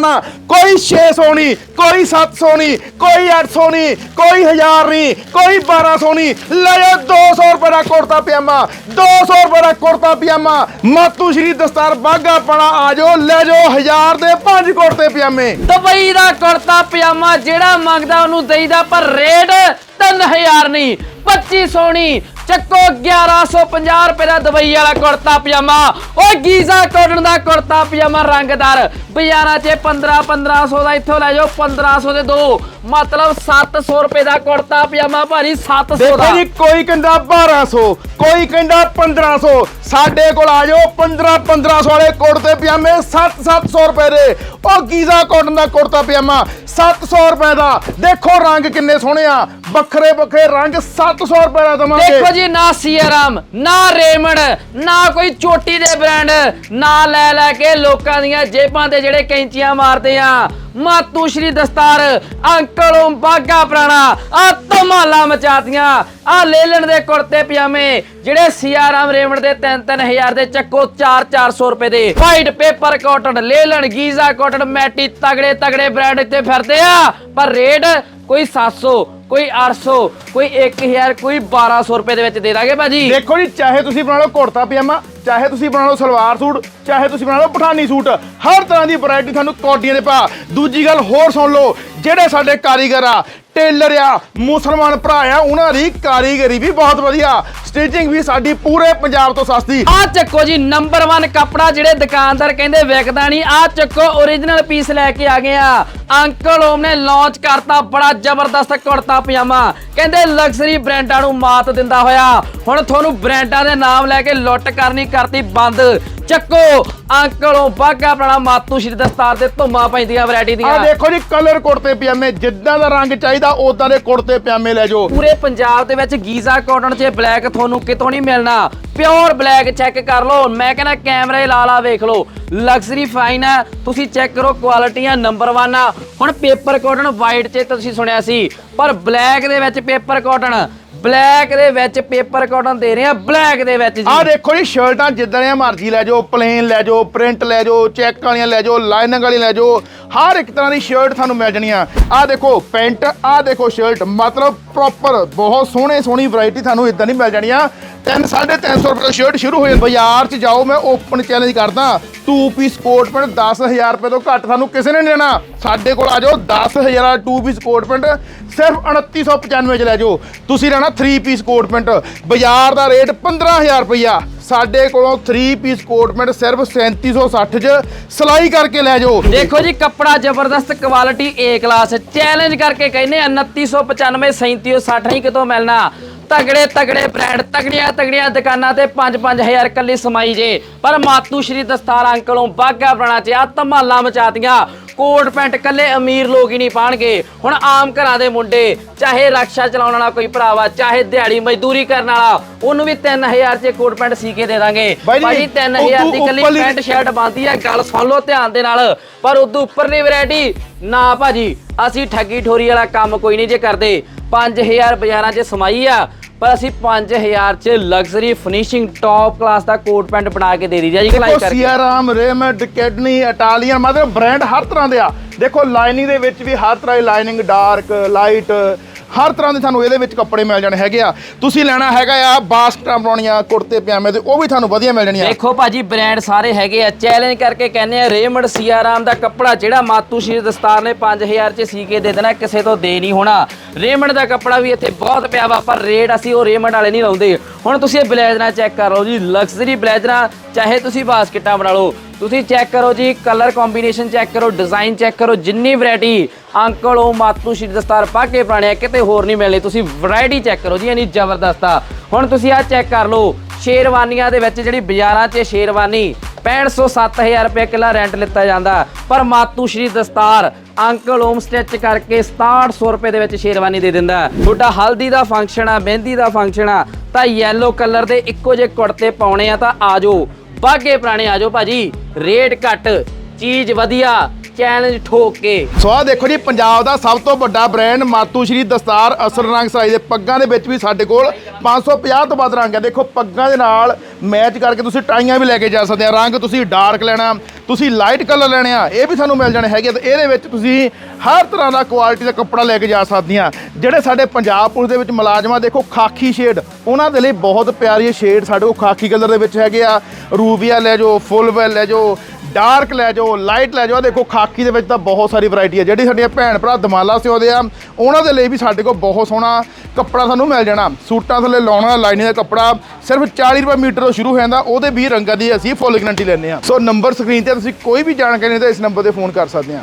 ਨਾ ਕੋਈ 600 ਨਹੀਂ, ਕੋਈ 700 ਨਹੀਂ, ਕੋਈ 800 ਨਹੀਂ, ਕੋਈ 1000 ਨਹੀਂ, ਕੋਈ 1200 ਨਹੀਂ। ਲੈ ਜਾਓ 200 ਰੁਪਏ ਦਾ ਕੁੜਤਾ ਪਜਾਮਾ 200 ਰੁਪਏ ਦਾ ਕੁੜਤਾ ਪਜਾਮਾ। ਮਾਤੂ ਸ਼੍ਰੀ ਦਸਤਾਰ ਬਾਗਾ ਪਣਾ, ਆ ਜਾਓ, ਲੈ ਜਾਓ 1000 ਦੇ ਪੰਜ ਕੁੜਤੇ ਪਜਾਮੇ। ਦੁਬਈ ਦਾ ਕੁੜਤਾ ਪਜਾਮਾ ਜਿਹੜਾ ਮੰਗਦਾ ਉਹਨੂੰ ਦੇਈਦਾ, ਪਰ ਰੇਟ 3000 ਨਹੀਂ 2500 ਨਹੀਂ ਚੱਕੋ 1150 ਰੁਪਏ ਦਾ ਦੁਬਈ ਵਾਲਾ ਕੁੜਤਾ ਪਜਾਮਾ। ਓਏ ਗੀਜ਼ਾ ਕਾਟਨ ਦਾ ਕੁੜਤਾ ਪਜਾਮਾ ਰੰਗਦਾਰ। ਬਾਜ਼ਾਰਾਂ 'ਚ 15 1500 ਦਾ ਇੱਥੋਂ ਲੈ ਜਾਓ 1500 ਦੇ ਦੋ। ਮਤਲਬ 700 ਰੁਪਏ ਦਾ ਕੁੜਤਾ ਪਜਾਮਾ ਭਾਜੀ 700 ਦੇਖੋ ਦਾ। ਜੀ ਕੋਈ ਕਹਿੰਦਾ 1200 ਕੋਈ ਕਹਿੰਦਾ 1500 ਸਾਡੇ ਕੋਲ ਆ ਜਾਓ 15 1500 ਵਾਲੇ ਕੁੜਤੇ ਪਜਾਮੇ 7 700 ਰੁਪਏ ਦੇ। ਉਹ ਗੀਜ਼ਾ ਕਾਟਨ ਦਾ ਕੁੜਤਾ ਪਜਾਮਾ 700 ਰੁਪਏ ਦਾ। ਦੇਖੋ ਰੰਗ ਕਿੰਨੇ ਸੋਹਣੇ ਆ। ਵੱਖਰੇ ਵੱਖਰੇ ਰੰਗ 700 ਰੁਪਏ ਦਾ ਦਵਾਂਗੇ। ਦੇਖੋ ਜੀ, ਨਾ ਸੀਆਰਾਮ ਨਾ ਰੇਮੰਡ, ਨਾ ਕੋਈ ਚੋਟੀ ਦੇ ਬ੍ਰਾਂਡ, ਨਾ ਲੈ ਲੈ ਕੇ ਲੋਕਾਂ ਦੀਆਂ ਜੇਬਾਂ ਤੇ ਜਿਹੜੇ ਕੈਂਚੀਆਂ ਮਾਰਦੇ ਆ। ਮਾਤੂ ਸ਼੍ਰੀ ਦਸਤਾਰ, ਅੰਕਲੋਂ ਬਾਗਾ ਪ੍ਰਾਣਾ, ਆ ਧਮਾਲਾ ਮਚਾਤੀਆਂ, ਆ ਲੇਲਣ ਦੇ ਕੁੜਤੇ ਪਜਾਮੇ, ਜਿਹੜੇ ਸੀਆਰਾਮ ਰੇਮੰਡ ਦੇ 3-3000 ਦੇ ਚੱਕੋ 4-400 ਰੁਪਏ ਦੇ। White paper cotton, linen, Giza cotton, matte ਤਗੜੇ ਤਗੜੇ ਬ੍ਰਾਂਡ ਇੱਥੇ ਫਿਰਦੇ ਆ, ਪਰ ਰੇਟ ਕੋਈ 700 ਕੋਈ 800 ਕੋਈ 1000 ਕੋਈ 1200 ਰੁਪਏ ਦੇ ਵਿੱਚ ਦੇ ਦਾਂਗੇ ਭਾਜੀ। ਦੇਖੋ ਜੀ, ਚਾਹੇ ਤੁਸੀਂ ਬਣਾ ਲਓ ਕੁੜਤਾ ਪਜਾਮਾ ਚਾਹੇ ਤੁਸੀਂ ਬਣਾ ਲਓ ਸਲਵਾਰ ਸੂਟ, ਚਾਹੇ ਤੁਸੀਂ ਬਣਾ ਲਓ ਪਠਾਨੀ ਸੂਟ, ਹਰ ਤਰ੍ਹਾਂ ਦੀ ਵੈਰਾਈਟੀ ਤੁਹਾਨੂੰ ਕੋਟੀਆਂ ਦੇ ਪਾ। ਦੂਜੀ ਗੱਲ ਹੋਰ ਸੁਣ ਲਓ, ਜਿਹੜੇ ਸਾਡੇ ਕਾਰੀਗਰ ਆ, ਟੇਲਰ ਆ, ਮੁਸਲਮਾਨ ਭਰਾ ਆ, ਉਹਨਾਂ ਦੀ ਕਾਰੀਗਰੀ ਵੀ ਬਹੁਤ ਵਧੀਆ। ਸਟਿਚਿੰਗ ਵੀ ਸਾਡੀ ਪੂਰੇ ਪੰਜਾਬ ਤੋਂ ਸਸਤੀ। ਆ ਚੱਕੋ ਜੀ ਨੰਬਰ 1 ਕੱਪੜਾ ਜਿਹੜੇ ਦੁਕਾਨਦਾਰ ਕਹਿੰਦੇ ਵਿਕਦਾ ਨਹੀਂ, ਆ ਚੱਕੋ origignal ਪੀਸ ਲੈ ਕੇ ਆ ਗਏ ਆ। ਅੰਕਲ ਓਮ ਨੇ ਲਾਂਚ ਕਰਤਾ, ਬੜਾ ਜ਼ਬਰਦਸਤ ਕੁੜਤਾ ਪਜਾਮਾ। ਕਹਿੰਦੇ ਲਗਜ਼ਰੀ ਬ੍ਰਾਂਡਾਂ ਨੂੰ ਮਾਤ ਦਿੰਦਾ ਹੋਇਆ। ਹੁਣ ਤੁਹਾਨੂੰ ਬ੍ਰਾਂਡਾਂ ਦੇ ਨਾਮ ਲੈ ਕੇ ਲੁੱਟ ਕਰਨੀ ਕਰਤੀ ਬੰਦ। ਚੱਕੋ ਅੰਕਲ ਬਾਗਾ ਆਪਣਾ ਮਾਤੂ ਸ਼੍ਰੀ ਦਸਤਾਰ ਤੇ ਧੁੰਮਾਂ ਪੈਂਦੀਆਂ ਵੈਰਾਈਟੀ ਆ ਦੀਆਂ ਦੇਖੋ ਜੀ ਕਲਰ ਕੁੜਤੇ ਪਜਾਮੇ ਜਿੱਦਾਂ ਦਾ ਰੰਗ ਚਾਹੀਦਾ ਉਦਾਂ ਦੇ ਕੁੜਤੇ ਪਜਾਮੇ ਲੈ ਜਾਓ। ਪੂਰੇ ਪੰਜਾਬ ਦੇ ਵਿੱਚ ਗੀਜ਼ਾ ਕਾਟਨ 'ਚ ਬਲੈਕ ਤੁਹਾਨੂੰ ਕਿਤੋਂ ਨਹੀਂ ਮਿਲਣਾ? ਪਿਓਰ ਬਲੈਕ ਚੈੱਕ ਕਰ ਲਓ। ਮੈਂ ਕਹਿੰਦਾ ਕੈਮਰੇ ਲਾ ਲਾ ਵੇਖ ਲਓ। ਲਗਜ਼ਰੀ ਫਾਈਨ ਹੈ ਤੁਸੀਂ ਚੈੱਕ ਕਰੋ ਕੁਆਲਿਟੀਆਂ ਨੰਬਰ 1 ਆ। ਹੁਣ ਪੇਪਰ ਕਾਟਨ ਵਾਈਟ 'ਚ ਤੁਸੀਂ ਸੁਣਿਆ ਸੀ। ਪਰ ਬਲੈਕ ਦੇ ਵਿੱਚ ਪੇਪਰ ਕਾਟਨ ਬਲੈਕ ਦੇ ਵਿੱਚ ਪੇਪਰ ਕਾਟਨ ਦੇ ਰਹੇ ਆ, ਬਲੈਕ ਦੇ ਵਿੱਚ ਜੀ। ਆ ਦੇਖੋ ਜੀ, ਸ਼ਰਟਾਂ ਜਿੱਦਾਂ ਦੀਆਂ ਮਰਜ਼ੀ ਲੈ ਜਾਓ ਪਲੇਨ ਲੈ ਜਾਓ ਪ੍ਰਿੰਟ ਲੈ ਜਾਓ ਚੈੱਕ ਵਾਲੀਆਂ ਲੈ ਜਾਓ ਲਾਈਨਿੰਗ ਵਾਲੀ ਲੈ ਜਾਓ, ਹਰ ਇੱਕ ਤਰ੍ਹਾਂ ਦੀ ਸ਼ਰਟ ਤੁਹਾਨੂੰ ਮਿਲ ਜਾਣੀਆਂ ਆ। ਦੇਖੋ, ਪੈਂਟ, ਆਹ ਦੇਖੋ ਸ਼ਰਟ ਮਤਲਬ ਪ੍ਰੋਪਰ ਬਹੁਤ ਸੋਹਣੇ ਸੋਹਣੀ ਵੈਰਾਈਟੀ ਤੁਹਾਨੂੰ ਇਦਾਂ ਨਹੀਂ ਮਿਲ ਜਾਣੀ ਆ। 3 350 ਰੁਪਏ ਤੋਂ ਸ਼ਰਟ ਸ਼ੁਰੂ ਹੋ ਜਾਂਦੀ। ਬਾਜ਼ਾਰ 'ਚ ਜਾਓ, ਮੈਂ ਓਪਨ ਚੈਲੰਜ ਕਰਦਾ। 2 ਪੀਸ ਕੋਟ ਪੈਂਟ 10000 ਰੁਪਏ ਤੋਂ ਘੱਟ ਤੁਹਾਨੂੰ ਕਿਸੇ ਨੇ ਨਹੀਂ ਦੇਣਾ। ਸਾਡੇ ਕੋਲ ਆ ਜਾਓ 10000 ਦਾ 2 ਪੀਸ ਕੋਟ ਪੈਂਟ ਸਿਰਫ 2995 ਚ ਲੈ ਜਾਓ। ਤੁਸੀਂ ਲੈਣਾ 3 ਪੀਸ ਕੋਟ ਪੈਂਟ ਬਾਜ਼ਾਰ ਦਾ ਰੇਟ 15000 ਰੁਪਇਆ ਸਾਡੇ ਕੋਲੋਂ 3 ਪੀਸ ਕੋਟ ਪੈਂਟ ਸਿਰਫ 3760 ਚ ਸਿਲਾਈ ਕਰਕੇ ਲੈ ਜਾਓ। ਦੇਖੋ ਜੀ, ਕੱਪੜਾ ਜ਼ਬਰਦਸਤ ਕੁਆਲਿਟੀ A ਕਲਾਸ ਚੈਲੰਜ ਕਰਕੇ ਕਹਿੰਦੇ ਆ 2995 3760 ਨਹੀਂ ਕਿਤੋਂ ਮਿਲਣਾ। ਤਗੜੇ ਤਗੜੇ ਬ੍ਰਾਂਡ ਤਗੜੀਆਂ ਤਗੜੀਆਂ ਦੁਕਾਨਾਂ ਤੇ 5-5000 ਕੱਲੀ ਸਮਾਈ ਜੇ। ਪਰ ਮਾਤੂ ਸ਼੍ਰੀ ਦਸਤਾਰ ਅੰਕਲੋਂ ਬਾਗਾ ਬਣਾ ਚ ਆ ਧਮਾਲਾਂ ਮਚਾਤੀਆਂ ਕੋਟ ਪੈਂਟ ਕੱਲੇ ਅਮੀਰ ਲੋਕ ਹੀ ਨਹੀਂ ਪਾਣਗੇ। ਹੁਣ ਆਮ ਘਰਾਂ ਦੇ ਮੁੰਡੇ ਚਾਹੇ ਰਕਸ਼ਾ ਚਲਾਉਣ ਵਾਲਾ ਕੋਈ ਭਰਾਵਾ ਚਾਹੇ ਦਿਹਾੜੀ ਮਜ਼ਦੂਰੀ ਕਰਨ ਵਾਲਾ ਉਹਨੂੰ ਵੀ 3000 ਚ ਕੋਟ ਪੈਂਟ ਸੀ ਕੇ ਦੇ ਦਾਂਗੇ। ਭਾਜੀ 3000 ਦੀ ਕੱਲੀ ਉੱਪਰਲੀ- ਪੈਂਟ ਸ਼ਰਟ ਬਣਦੀ ਆ ਗੱਲ ਸੁਣ ਲਓ ਧਿਆਨ ਦੇ ਨਾਲ। ਪਰ ਉਦੋਂ ਉੱਪਰਲੀ ਵੈਰਾਈਟੀ ਨਾ ਭਾਜੀ ਅਸੀਂ ਠੱਗੀ ਠੋਰੀ ਵਾਲਾ ਕੰਮ ਕੋਈ ਨਹੀਂ ਜੇ ਕਰਦੇ। 5000 ਬਾਜ਼ਾਰਾਂ 'ਚ ਸਮਾਈ ਆ ਪਰ ਅਸੀਂ 5000 'ਚ ਲਗਜ਼ਰੀ ਫਿਨਿਸ਼ਿੰਗ ਟੌਪ ਕਲਾਸ ਦਾ ਕੋਟ ਪੈਂਟ ਬਣਾ ਕੇ ਦੇ ਦਈਦਾ ਜੀ ਕਲਾਈ ਦੇਖੋ ਕਰਕੇ। ਸੀਆਰਾਮ ਰੇਮੰਡ ਕੈਡਨੀ ਇਟਾਲੀਅਨ ਮਤਲਬ ਬ੍ਰਾਂਡ ਹਰ ਤਰ੍ਹਾਂ ਦੇ ਆ। ਦੇਖੋ ਲਾਈਨਿੰਗ ਦੇ ਵਿੱਚ ਵੀ ਹਰ ਤਰ੍ਹਾਂ ਦੀ ਲਾਈਨਿੰਗ ਡਾਰਕ ਲਾਈਟ ਹਰ ਤਰ੍ਹਾਂ ਦੇ ਤੁਹਾਨੂੰ ਇਹਦੇ ਵਿੱਚ ਕੱਪੜੇ ਮਿਲ ਜਾਣੇ ਹੈਗੇ ਆ। ਤੁਸੀਂ ਲੈਣਾ ਹੈਗਾ ਆ ਬਾਸਕਟਾਂ ਬਣਾਉਣੀਆਂ, ਕੁੜਤੇ, ਪਜਾਮੇ ਤੇ ਉਹ ਵੀ ਤੁਹਾਨੂੰ ਵਧੀਆ ਮਿਲ ਜਾਣੀਆਂ। ਦੇਖੋ ਭਾਜੀ ਬ੍ਰਾਂਡ ਸਾਰੇ ਹੈਗੇ ਆ। ਚੈਲੰਜ ਕਰਕੇ ਕਹਿੰਦੇ ਆ, ਰੇਮੰਡ ਸੀਆਰਾਮ ਦਾ ਕੱਪੜਾ ਜਿਹੜਾ ਮਾਤੂ ਸ਼੍ਰੀ ਦਸਤਾਰ ਨੇ 5000 ਚ ਸੀ ਕੇ ਦੇ ਦੇਣਾ, ਕਿਸੇ ਤੋਂ ਦੇ ਨਹੀਂ ਹੋਣਾ। ਰੇਮੰਡ ਦਾ ਕੱਪੜਾ ਵੀ ਇੱਥੇ ਬਹੁਤ ਪਿਆ ਵਾ, ਪਰ ਰੇਟ ਅਸੀਂ ਉਹ ਰੇਮੰਡ ਵਾਲੇ ਨਹੀਂ ਲਾਉਂਦੇ। ਹੁਣ ਤੁਸੀਂ ਇਹ ਬਲੇਜ਼ਰਾਂ ਚੈੱਕ ਕਰ ਲਓ ਜੀ ਲਗਜ਼ਰੀ ਬਲੇਜ਼ਰਾਂ, ਚਾਹੇ ਤੁਸੀਂ ਬਾਸਕਟਾਂ ਬਣਾ ਲਓ ਤੁਸੀਂ ਚੈੱਕ ਕਰੋ ਜੀ ਕਲਰ ਕੰਬੀਨੇਸ਼ਨ ਚੈੱਕ ਕਰੋ ਡਿਜ਼ਾਈਨ ਚੈੱਕ ਕਰੋ, ਜਿੰਨੀ ਵੈਰਾਈਟੀ ਅੰਕਲ, ਉਹ ਮਾਤੂ ਸ਼੍ਰੀ ਦਸਤਾਰ ਪਾ ਕੇ ਪੁਰਾਣੇ ਆ, ਕਿਤੇ ਹੋਰ ਨਹੀਂ ਮਿਲਣੀ, ਤੁਸੀਂ ਵੈਰਾਈਟੀ ਚੈੱਕ ਕਰੋ ਜੀ ਇਨੀ ਜ਼ਬਰਦਸਤ ਆ। ਹੁਣ ਤੁਸੀਂ ਆ ਚੈੱਕ ਕਰ ਲਓ, ਸ਼ੇਰਵਾਨੀਆਂ ਦੇ ਵਿੱਚ ਜਿਹੜੀ ਬਾਜ਼ਾਰਾਂ 'ਚ ਸ਼ੇਰਵਾਨੀ 6500 7000 ਰੁਪਏ ਕਿਲਾ ਰੈਂਟ ਲਿੱਤਾ ਜਾਂਦਾ। ਪਰ ਮਾਤੂ ਸ਼੍ਰੀ ਦਸਤਾਰ ਅੰਕਲ, ਓਮ ਸਟਿਚ ਕਰਕੇ 6700 ਰੁਪਏ ਦੇ ਵਿੱਚ ਸ਼ੇਰਵਾਨੀ ਦੇ ਦਿੰਦਾ। ਤੁਹਾਡਾ ਹਲਦੀ ਦਾ ਫੰਕਸ਼ਨ ਆ, ਮਹਿੰਦੀ ਦਾ ਫੰਕਸ਼ਨ ਆ, ਤਾਂ ਯੈਲੋ ਕਲਰ ਦੇ ਇੱਕੋ ਜਿਹੇ ਕੁੜਤੇ ਪਾਉਣੇ ਆ, ਤਾਂ ਆਜੋ ਬਾਗੇ ਪੁਰਾਣੇ ਆ ਆਜੋ ਭਾਜੀ। ਰੇਟ ਘੱਟ, ਚੀਜ਼ ਵਧੀਆ ਚੈਲੰਜ ਠੋਕ ਕੇ। ਸੋ ਆਹ ਦੇਖੋ ਜੀ, ਪੰਜਾਬ ਦਾ ਸਭ ਤੋਂ ਵੱਡਾ ਬ੍ਰਾਂਡ ਮਾਤੂ ਸ਼੍ਰੀ ਦਸਤਾਰ ਅਸਲ ਰੰਗ ਸਾਈ ਦੇ ਪੱਗਾਂ ਦੇ ਵਿੱਚ ਵੀ ਸਾਡੇ ਕੋਲ 550 ਤੋਂ ਵੱਧ ਰੰਗ ਹੈ ਦੇਖੋ, ਪੱਗਾਂ ਦੇ ਨਾਲ ਮੈਚ ਕਰਕੇ ਤੁਸੀਂ ਟਾਈਆਂ ਵੀ ਲੈ ਕੇ ਜਾ ਸਕਦੇ ਆ। ਰੰਗ ਤੁਸੀਂ ਡਾਰਕ ਲੈਣਾ ਤੁਸੀਂ ਲਾਈਟ ਕਲਰ ਲੈਣੇ ਆ, ਇਹ ਵੀ ਸਾਨੂੰ ਮਿਲ ਜਾਣੇ ਹੈਗੇ ਆ ਤੇ ਇਹਦੇ ਵਿੱਚ ਤੁਸੀਂ ਹਰ ਤਰ੍ਹਾਂ ਦਾ ਕੁਆਲਿਟੀ ਦਾ ਕੱਪੜਾ ਲੈ ਕੇ ਜਾ ਸਕਦੀਆਂ ਜਿਹੜੇ ਸਾਡੇ ਪੰਜਾਬ ਪੁਲਿਸ ਦੇ ਵਿੱਚ ਮੁਲਾਜ਼ਮਾਂ ਦੇਖੋ ਖਾਕੀ ਸ਼ੇਡ ਉਹਨਾਂ ਦੇ ਲਈ ਬਹੁਤ ਪਿਆਰੀ ਸ਼ੇਡ ਸਾਡੇ ਕੋਲ ਖਾਕੀ ਕਲਰ ਦੇ ਵਿੱਚ ਹੈਗੇ ਆ। ਰੂਬੀਆ ਲੈ ਜਾਓ ਫੁੱਲ ਵੈਲ ਲੈ ਜਾਓ ਡਾਰਕ ਲੈ ਜਾਓ ਲਾਈਟ ਲੈ ਜਾਓ, ਆਹ ਦੇਖੋ ਖਾਕੀ ਦੇ ਵਿੱਚ ਤਾਂ ਬਹੁਤ ਸਾਰੀ ਵੈਰਾਈਟੀ ਹੈ ਜਿਹੜੀ ਸਾਡੀਆਂ ਭੈਣ ਭਰਾ ਦਮਾਲਾ ਸਿਉਂਦੇ ਆ, ਉਹਨਾਂ ਦੇ ਲਈ ਵੀ ਸਾਡੇ ਕੋਲ ਬਹੁਤ ਸੋਹਣਾ ਕੱਪੜਾ ਸਾਨੂੰ ਮਿਲ ਜਾਣਾ। ਸੂਟਾਂ ਥੱਲੇ ਲਾਉਣਾ ਲਾਈਨਿੰਗ ਦਾ ਕੱਪੜਾ, ਸਿਰਫ 40 ਰੁਪਏ ਮੀਟਰ ਤੋਂ ਸ਼ੁਰੂ ਹੋ ਜਾਂਦਾ, ਉਹਦੇ ਵੀ ਰੰਗਾਂ ਦੀ ਅਸੀਂ ਫੁੱਲ ਗਰੰਟੀ ਲੈਂਦੇ ਆ। ਸੋ ਨੰਬਰ ਸਕਰੀਨ ਤੇ ਤੁਸੀਂ ਕੋਈ ਵੀ ਜਾਣਕਾਰੀ ਨਹੀਂ ਤਾਂ ਇਸ ਨੰਬਰ ਤੇ ਫੋਨ ਕਰ ਸਕਦੇ ਆ